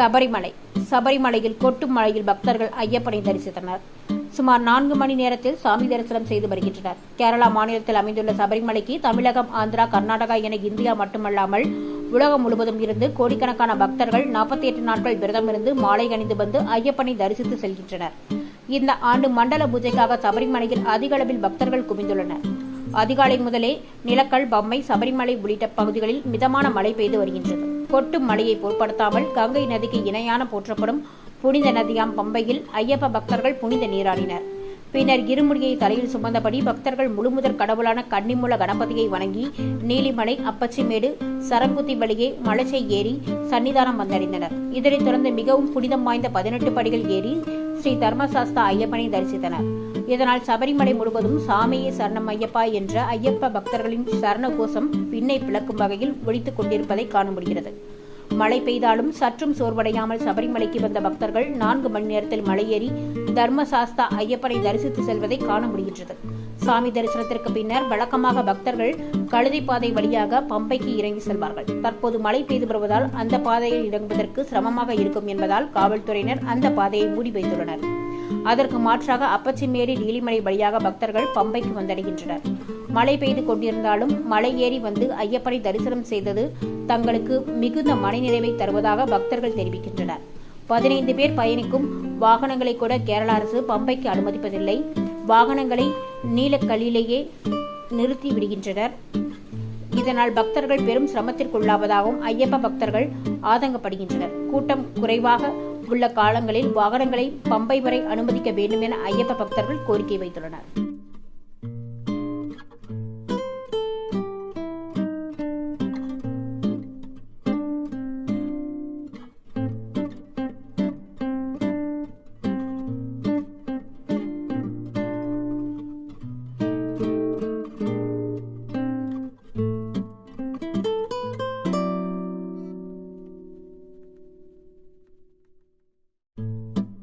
சபரிமலை. சபரிமலையில் கொட்டும் மழையில் பக்தர்கள் ஐயப்பனை தரிசித்தனர். சுமார் நான்கு மணி நேரத்தில் சாமி தரிசனம் செய்து வருகின்றனர். கேரளா மாநிலத்தில் அமைந்துள்ள சபரிமலைக்கு தமிழகம் ஆந்திரா கர்நாடகா என இந்தியா மட்டுமல்லாமல் உலகம் முழுவதும் இருந்து கோடிக்கணக்கான பக்தர்கள் நாற்பத்தி எட்டு நாட்கள் விரதமிருந்து மாலை அணிந்து வந்து ஐயப்பனை தரிசித்து செல்கின்றனர். இந்த ஆண்டு மண்டல பூஜைக்காக சபரிமலையில் அதிக அளவில் பக்தர்கள் குவிந்துள்ளனர். அதிகாலை முதலே நிலக்கல் பம்மை சபரிமலை உள்ளிட்ட பகுதிகளில் மிதமான மழை பெய்து வருகின்றது. கொட்டும் மழையை பொருட்படுத்தாமல் கங்கை நதிக்கு இணையான போற்றப்படும் புனித நதியாம் பம்பையில் ஐயப்ப பக்தர்கள் புனித நீராடினர். பின்னர் இருமுடியை தலையில் சுமந்தபடி பக்தர்கள் முழுமுதற் கடவுளான கன்னிமுல கணபதியை வணங்கி நீலிமலை அப்பச்சிமேடு சரங்குத்தி வழியே மலைச்சை ஏறி சன்னிதானம் வந்தடைந்தனர். இதனைத் தொடர்ந்து மிகவும் புனிதம் வாய்ந்த பதினெட்டு படிகள் ஏறி ஸ்ரீ தர்மசாஸ்தா ஐயப்பனை தரிசித்தனர். இதனால் சபரிமலை முழுவதும் சாமியே சரணம் ஐயப்பா என்ற ஐயப்ப பக்தர்களின் சரண கோஷம் பின்னை பிளக்கும் வகையில் ஒழித்துக் கொண்டிருப்பதை காண முடிகிறது. மழை பெய்தாலும் சற்றும் சோர்வடையாமல் சபரிமலைக்கு வந்த பக்தர்கள் நான்கு மணி நேரத்தில் மலையேறி தர்மசாஸ்தா ஐயப்பனை தரிசித்து செல்வதை காண முடிகின்றது. சாமி தரிசனத்திற்கு பின்னர் வழக்கமாக பக்தர்கள் கழுதை பாதை வழியாக பம்பைக்கு இறங்கி செல்வார்கள். தற்போது மழை பெய்து வருவதால் அந்த பாதையில் இறங்குவதற்கு சிரமமாக இருக்கும் என்பதால் காவல்துறையினர் அந்த பாதையை மூடி வைத்துள்ளனர். அதற்கு மாற்றாக அப்பச்சிமேரி நீலிமலை வழியாக பக்தர்கள் பம்பைக்கு வந்தடைகின்றனர். மழை பெய்து கொண்டிருந்தாலும் மலை ஏறி வந்து ஐயப்பனை தரிசனம் செய்தது தங்களுக்கு மிகுந்த மனநிறைவை தருவதாக பக்தர்கள் தெரிவிக்கின்றனர். பதினைந்து பேர் பயணிக்கும் வாகனங்களை கூட கேரள அரசு பம்பைக்கு அனுமதிப்பதில்லை. வாகனங்களை நீலக்கல்லிலேயே நிறுத்தி விடுகின்றனர். இதனால் பக்தர்கள் பெரும் சிரமத்திற்குள்ளாவதாகவும் ஐயப்ப பக்தர்கள் ஆதங்கப்படுகின்றனர். கூட்டம் குறைவாக உள்ள காலங்களில் வாகனங்களை பம்பை வரை அனுமதிக்க வேண்டும் என ஐயப்ப பக்தர்கள் கோரிக்கை வைத்துள்ளனர்.